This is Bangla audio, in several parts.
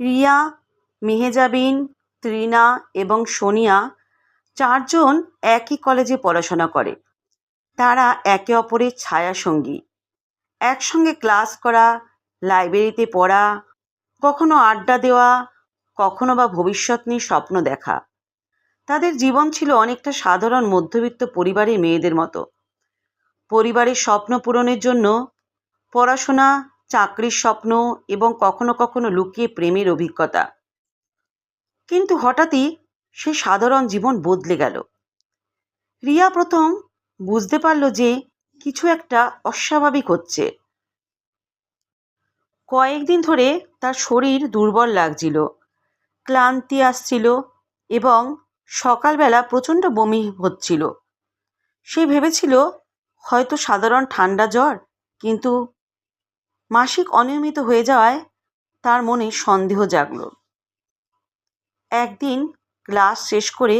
রিয়া, মেহেজাবিন, ত্রিনা এবং সোনিয়া চারজন একই কলেজে পড়াশোনা করে। তারা একে অপরের ছায়াসঙ্গী। একসঙ্গে ক্লাস করা, লাইব্রেরিতে পড়া, কখনো আড্ডা দেওয়া, কখনো বা ভবিষ্যৎ নিয়ে স্বপ্ন দেখা। তাদের জীবন ছিল অনেকটা সাধারণ মধ্যবিত্ত পরিবারের মেয়েদের মতো। পরিবারের স্বপ্ন পূরণের জন্য পড়াশোনা চাকরির স্বপ্ন এবং কখনো কখনো লুকিয়ে প্রেমের অভিজ্ঞতা। কিন্তু হঠাৎই সে সাধারণ জীবন বদলে গেল। রিয়া প্রথম বুঝতে পারল যে কিছু একটা অস্বাভাবিক হচ্ছে। কয়েকদিন ধরে তার শরীর দুর্বল লাগছিল, ক্লান্তি আসছিল এবং সকালবেলা প্রচণ্ড বমি হচ্ছিল। সে ভেবেছিল, হয়তো সাধারণ ঠান্ডা জ্বর, কিন্তু মাসিক অনিয়মিত হয়ে যাওয়ায় তার মনে সন্দেহ জাগল। একদিন ক্লাস শেষ করে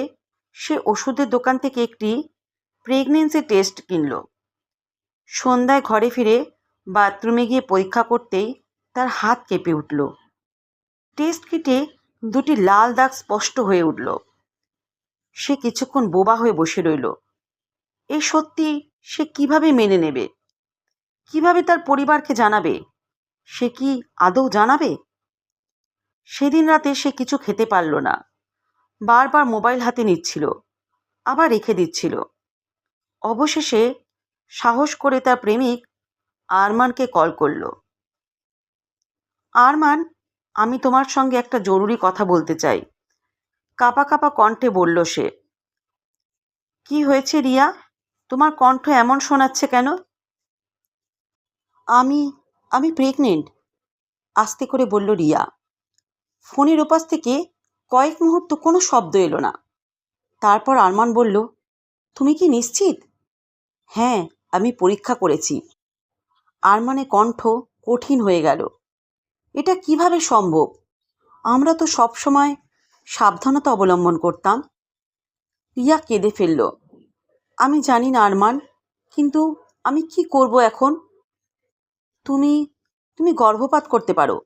সে ওষুধের দোকান থেকে একটি প্রেগনেন্সি টেস্ট কিনল। সন্ধ্যায় ঘরে ফিরে বাথরুমে গিয়ে পরীক্ষা করতেই তার হাত কেঁপে উঠল। টেস্ট কিটে দুটি লাল দাগ স্পষ্ট হয়ে উঠল। সে কিছুক্ষণ বোবা হয়ে বসে রইল। এই সত্যি সে কীভাবে মেনে নেবে? কীভাবে তার পরিবারকে জানাবে? সে কি আদৌ জানাবে? সেদিন রাতে সে কিছু খেতে পারল না। বারবার মোবাইল হাতে নিচ্ছিল, আবার রেখে দিচ্ছিল। অবশেষে সাহস করে তার প্রেমিক আরমানকে কল করল। আরমান, আমি তোমার সঙ্গে একটা জরুরি কথা বলতে চাই। কাপা কাপা কণ্ঠে বলল সে। কি হয়েছে রিয়া? তোমার কণ্ঠ এমন শোনাচ্ছে কেন? আমি আমি প্রেগনেন্ট আস্তে করে বলল রিয়া। ফোনের ওপাশ থেকে কয়েক মুহূর্ত কোনো শব্দ এলো না। তারপর আরমান বলল, তুমি কি নিশ্চিত? হ্যাঁ আমি পরীক্ষা করেছি। আরমানের কণ্ঠ কঠিন হয়ে গেল। এটা কীভাবে সম্ভব? আমরা তো সব সময় সাবধানতা অবলম্বন করতাম। রিয়া কেঁদে ফেলল, আমি জানি না আরমান, কিন্তু আমি কি করব এখন? তুমি তুমি গর্ভপাত করতে পারো।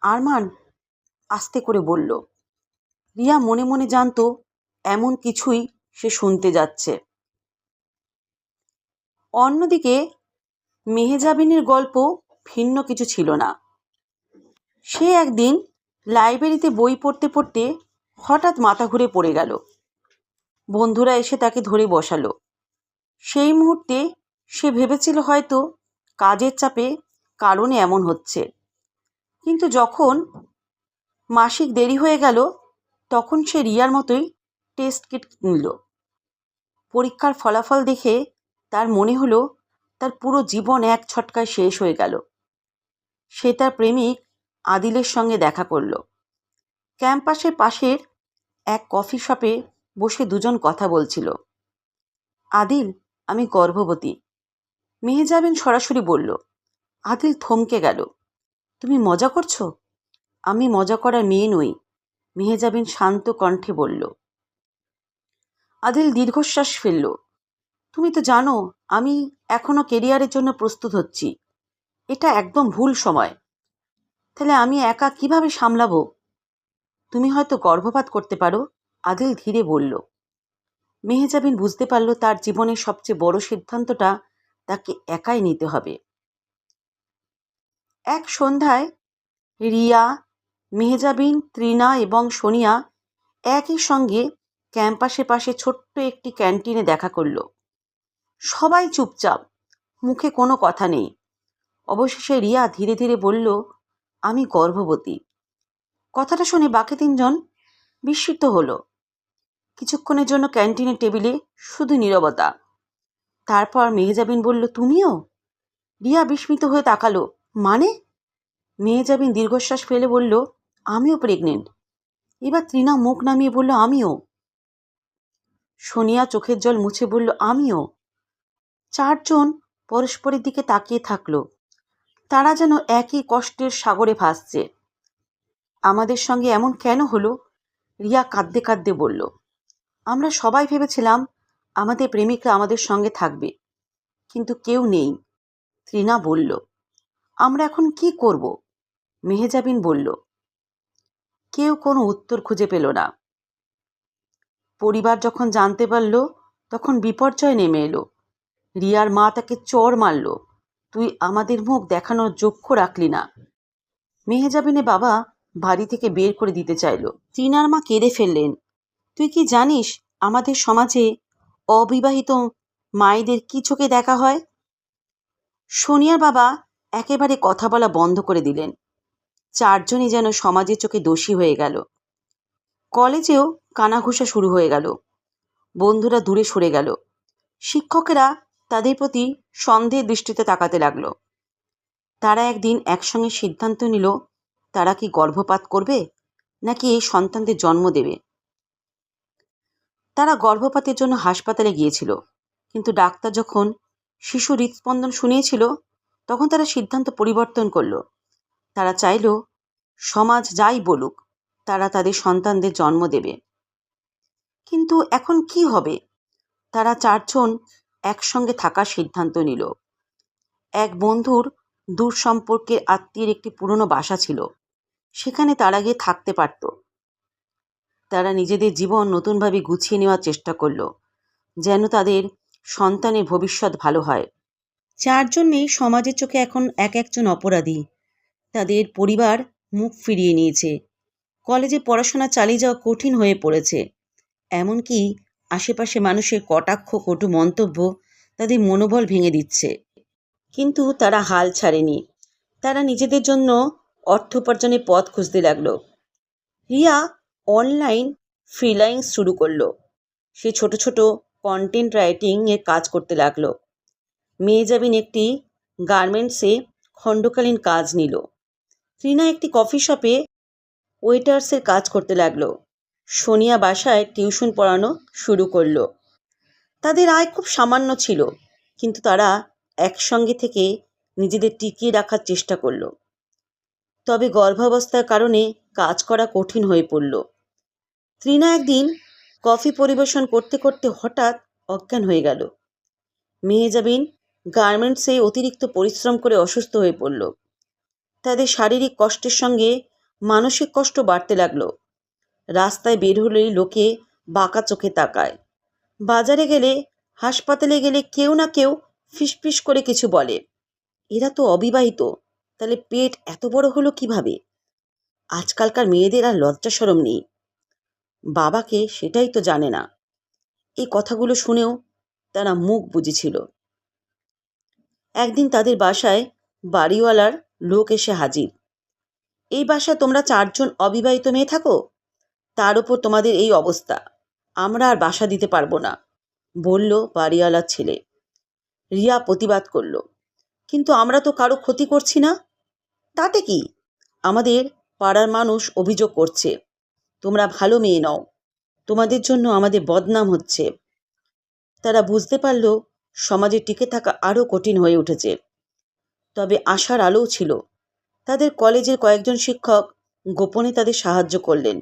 আরমান আস্তে করে বলল, রিয়া মনে মনে জানতো এমন কিছুই সে শুনতে যাচ্ছে। অন্যদিকে মেহেজাবিনের গল্প ভিন্ন কিছু ছিল না। সে একদিন লাইব্রেরিতে বই পড়তে পড়তে হঠাৎ মাথা ঘুরে পড়ে গেল। বন্ধুরা এসে তাকে ধরে বসালো। সেই মুহূর্তে সে ভেবেছিল হয়তো কাজের চাপে কারণে এমন হচ্ছে। কিন্তু যখন মাসিক দেরি হয়ে গেল, তখন সে রিয়ার মতোই টেস্ট কিট নিল। পরীক্ষার ফলাফল দেখে তার মনে হলো, তার পুরো জীবন এক ছটকায় শেষ হয়ে গেল। সে তার প্রেমিক আদিলের সঙ্গে দেখা করল। ক্যাম্পাসের পাশের এক কফি শপে বসে দুজন কথা বলছিল। আদিল, আমি গর্ভবতী। মেহেজাবিন সরাসরি বলল, আদিল থমকে গেল। তুমি মজা করছ? আমি মজা করার মেয়ে নই। মেহেজাবিন শান্ত কণ্ঠে বলল, আদিল দীর্ঘশ্বাস ফেলল। তুমি তো জানো, আমি এখনও কেরিয়ারের জন্য প্রস্তুত হচ্ছি। এটা একদম ভুল সময়। তাহলে আমি একা কীভাবে সামলাবো? তুমি হয়তো গর্ভপাত করতে পারো, আদিল ধীরে বলল। মেহেজাবিন বুঝতে পারল তার জীবনের সবচেয়ে বড় সিদ্ধান্তটা তাকে একাই নিতে হবে। এক সন্ধ্যায় রিয়া, মেহজাবিন, ত্রিনা এবং সোনিয়া একই সঙ্গে ক্যাম্পাসে পাশে ছোট্ট একটি ক্যান্টিনে দেখা করল। সবাই চুপচাপ, মুখে কোনো কথা নেই। অবশেষে রিয়া ধীরে ধীরে বলল, আমি গর্ভবতী। কথাটা শুনে বাকি তিনজন বিস্মিত হলো। কিছুক্ষণের জন্য ক্যান্টিনের টেবিলে শুধু নীরবতা। তারপর মেহেজাবিন বলল, তুমিও? রিয়া বিস্মিত হয়ে তাকালো। মানে? মেহেজাবিন দীর্ঘশ্বাস ফেলে বলল, আমিও প্রেগনেন্ট এবার ত্রিনা মুখ নামিয়ে বলল, আমিও। সোনিয়া চোখের জল মুছে বলল, আমিও। চারজন পরস্পরের দিকে তাকিয়ে থাকল। তারা যেন একই কষ্টের সাগরে ভাসছে। আমাদের সঙ্গে এমন কেন হলো? রিয়া কাঁদতে কাঁদতে বলল, আমরা সবাই ভেবেছিলাম আমাদের প্রেমিকরা আমাদের সঙ্গে থাকবে। কিন্তু কেউ নেই। ত্রিনা বলল, আমরা এখন কি করব? মেহেজাবিন বলল, কেউ কোনো উত্তর খুঁজে পেল না। পরিবার যখন জানতে পারল, তখন বিপর্যয় নেমে এলো। রিয়ার মা তাকে চর মারল, তুই আমাদের মুখ দেখানোর যোগ্য রাখলি না। মেহেজাবিনে বাবা বাড়ি থেকে বের করে দিতে চাইল। টিনার মা কেঁদে ফেললেন, তুই কি জানিস, আমাদের সমাজে অবিবাহিত মায়েদের কি চোখে দেখা হয়? সোনিয়ার বাবা একেবারে কথা বলা বন্ধ করে দিলেন। চারজনই যেন সমাজের চোখে দোষী হয়ে গেল। কলেজেও কানাঘুষা শুরু হয়ে গেল। বন্ধুরা দূরে সরে গেল। শিক্ষকেরা তাদের প্রতি সন্দেহের দৃষ্টিতে তাকাতে লাগল। তারা একদিন একসঙ্গে সিদ্ধান্ত নিল, তারা কি গর্ভপাত করবে, নাকি এই সন্তানদের জন্ম দেবে? তারা গর্ভপাতের জন্য হাসপাতালে গিয়েছিল। কিন্তু ডাক্তার যখন শিশু হৃদস্পন্দন শুনিয়েছিল, তখন তারা সিদ্ধান্ত পরিবর্তন করল। তারা চাইল, সমাজ যাই বলুক, তারা তাদের সন্তানদের জন্ম দেবে। কিন্তু এখন কি হবে? তারা চারজন একসঙ্গে থাকার সিদ্ধান্ত নিল। এক বন্ধুর দূর সম্পর্কের আত্মীয়ের একটি পুরনো বাসা ছিল। সেখানে তারা গিয়ে থাকতে পারত। তারা নিজেদের জীবন নতুনভাবে গুছিয়ে নেওয়ার চেষ্টা করল, যেন তাদের সন্তানের ভবিষ্যৎ ভালো হয়। চারজনেই সমাজের চোখে এখন এক একজন অপরাধী, তাদের পরিবার মুখ ফিরিয়ে নিয়েছে। কলেজে পড়াশোনা চালিয়ে যাওয়া কঠিন হয়ে পড়েছে। এমনকি আশেপাশে মানুষের কটাক্ষ, কটু মন্তব্য তাদের মনোবল ভেঙে দিচ্ছে। কিন্তু তারা হাল ছাড়েনি। তারা নিজেদের জন্য অর্থ উপার্জনের পথ খুঁজতে লাগল। রিয়া অনলাইন ফ্রিলাইন্স শুরু করল। সে ছোট ছোট কন্টেন্ট রাইটিং এর কাজ করতে লাগল। মেয়েজাবিন একটি গার্মেন্টসে খণ্ডকালীন কাজ নিল। রিনা একটি কফি শপে ওয়েটার্সের কাজ করতে লাগল। সোনিয়া বাসায় টিউশন পড়ানো শুরু করল। তাদের আয় খুব সামান্য ছিল, কিন্তু তারা একসঙ্গে থেকে নিজেদের টিকিয়ে রাখার চেষ্টা করল। তবে গর্ভাবস্থার কারণে কাজ করা কঠিন হয়ে পড়ল। ত্রিনা একদিন কফি পরিবেশন করতে করতে হঠাৎ অজ্ঞান হয়ে গেল। মেহেজাবিন গার্মেন্টসে অতিরিক্ত পরিশ্রম করে অসুস্থ হয়ে পড়ল। তাদের শারীরিক কষ্টের সঙ্গে মানসিক কষ্ট বাড়তে লাগল। রাস্তায় বের হলেই লোকে বাঁকা চোখে তাকায়। বাজারে গেলে, হাসপাতালে গেলে কেউ না কেউ ফিসফিস করে কিছু বলে। এরা তো অবিবাহিত, তাহলে পেট এত বড় হলো কীভাবে? আজকালকার মেয়েদের আর লজ্জা সরম নেই। বাবাকে সেটাই তো জানে না। এই কথাগুলো শুনেও তারা মুখ বুঝেছিল একদিন তাদের বাসায় বাড়িওয়ালার লোক এসে হাজির। এই বাসায় তোমরা চারজন অবিবাহিত মেয়ে থাকো? তার উপর তোমাদের এই অবস্থা। আমরা আর বাসা দিতে পারব না, বলল বাড়িওয়ালার ছেলে। রিয়া প্রতিবাদ করল। কিন্তু আমরা তো কারও ক্ষতি করছি না? তাতে কি? আমাদের পাড়ার মানুষ অভিযোগ করছে। তোমরা ভালো মেয়ে নও। তোমাদের জন্য আমাদের বদনাম হচ্ছে। তারা বুঝতে পারল সমাজে টিকে থাকা আরও কঠিন হয়ে উঠেছে। তবে আশার আলোও ছিল। তাদের কলেজের কয়েকজন শিক্ষক গোপনে তাদের সাহায্য করলেন।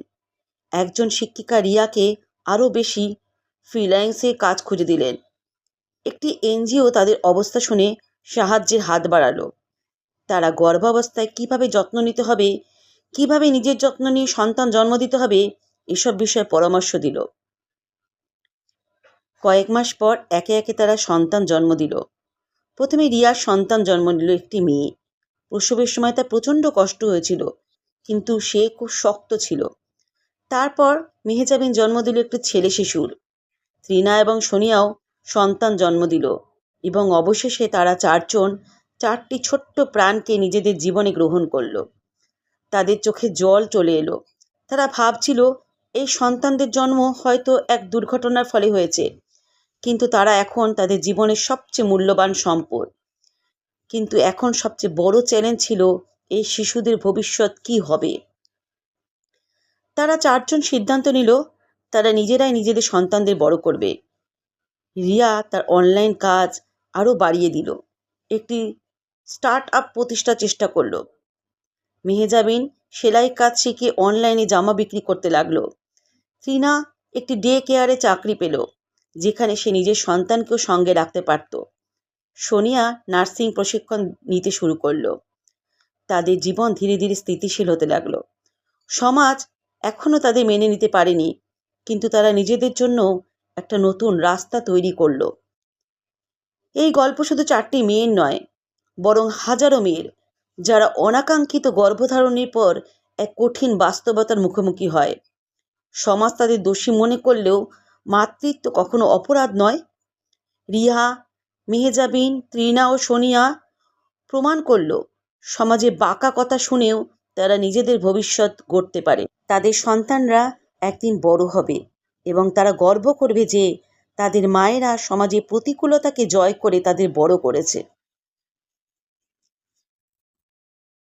একজন শিক্ষিকা রিয়াকে আরও বেশি ফ্রিল্যান্সে কাজ খুঁজে দিলেন। একটি এনজিও তাদের অবস্থা শুনে সাহায্যের হাত বাড়ালো। তারা গর্ভাবস্থায় কীভাবে যত্ন নিতে হবে কীভাবে নিজের যত্ন নিয়ে সন্তান জন্ম দিতে হবে, এসব বিষয়ে পরামর্শ দিল। কয়েক মাস পর একে একে তারা সন্তান জন্ম দিল। প্রথমে রিয়ার সন্তান জন্ম নিল একটি মেয়ে। প্রসবের সময় তার প্রচণ্ড কষ্ট হয়েছিল, কিন্তু সে খুব শক্ত ছিল। তারপর মেহেজাবিন জন্ম দিল একটি ছেলে শিশুর। ত্রিনা এবং সোনিয়াও সন্তান জন্ম দিল এবং অবশেষে তারা চারজন চারটি ছোট্ট প্রাণকে নিজেদের জীবনে গ্রহণ করল। তাদের চোখে জল চলে এলো। তারা ভাবছিল, এই সন্তানদের জন্ম হয়তো এক দুর্ঘটনার ফলে হয়েছে, কিন্তু তারা এখন তাদের জীবনের সবচেয়ে মূল্যবান সম্পদ। কিন্তু এখন সবচেয়ে বড় চ্যালেঞ্জ ছিল, এই শিশুদের ভবিষ্যৎ কি হবে? তারা চারজন সিদ্ধান্ত নিল, তারা নিজেরাই নিজেদের সন্তানদের বড় করবে। রিয়া তার অনলাইন কাজ আরও বাড়িয়ে দিল। একটি স্টার্ট আপ প্রতিষ্ঠার চেষ্টা করল। মেহেজাবিন সেলাই কাজ শিখে অনলাইনে জামা বিক্রি করতে লাগল। ত্রিনা একটি ডে কেয়ারে চাকরি পেল, যেখানে সে নিজের সন্তানকেও সঙ্গে রাখতে পারত। সোনিয়া নার্সিং প্রশিক্ষণ নিতে শুরু করল। তাদের জীবন ধীরে ধীরে স্থিতিশীল হতে লাগল। সমাজ এখনও তাদের মেনে নিতে পারেনি, কিন্তু তারা নিজেদের জন্য একটা নতুন রাস্তা তৈরি করল। এই গল্প শুধু চারটি মেয়ের নয়, বরং হাজারো মেয়ের। যারা অনাকাঙ্ক্ষিত গর্ভধারণের পর এক কঠিন বাস্তবতার মুখোমুখি হয়। সমাজ তাদের দোষী মনে করলেও মাতৃত্ব কখনো অপরাধ নয়। রিহা মেহেজাবিন, ত্রিনা ও সোনিয়া প্রমাণ করল, সমাজে বাঁকা কথা শুনেও তারা নিজেদের ভবিষ্যৎ গড়তে পারে। তাদের সন্তানরা একদিন বড় হবে এবং তারা গর্ব করবে যে তাদের মায়েরা সমাজে প্রতিকূলতাকে জয় করে তাদের বড় করেছে।